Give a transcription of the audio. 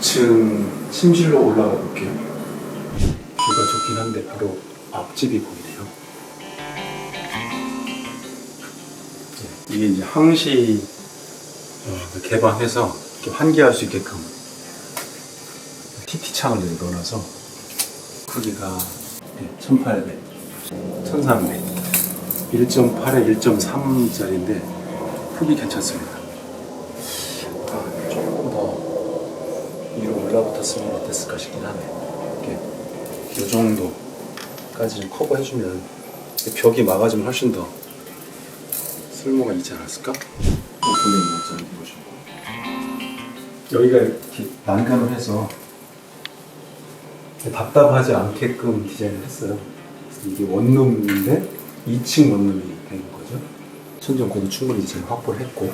2층 침실로 올라가 볼게요. 뷰가 좋긴 한데 바로 앞집이 보이네요. 네, 이게 이제 항시 어, 개방해서 이렇게 환기할 수 있게끔 TT 창을 여기 넣어놔서 크기가 1800, 1300, 1.8에 1.3짜리인데 크기 괜찮습니다. 아, 조금 더 위로 올라붙었으면 어땠을까 싶긴 하네. 이렇게 이 정도까지 좀 커버해주면 이 벽이 막아주면 훨씬 더 쓸모가 있지 않았을까? 보내는 모자를 보시고 여기가 이렇게 난간을 해서 답답하지 않게끔 디자인을 했어요. 이게 원룸인데 2층 원룸이 되는 거죠. 천정 고도 충분히 이제 확보를 했고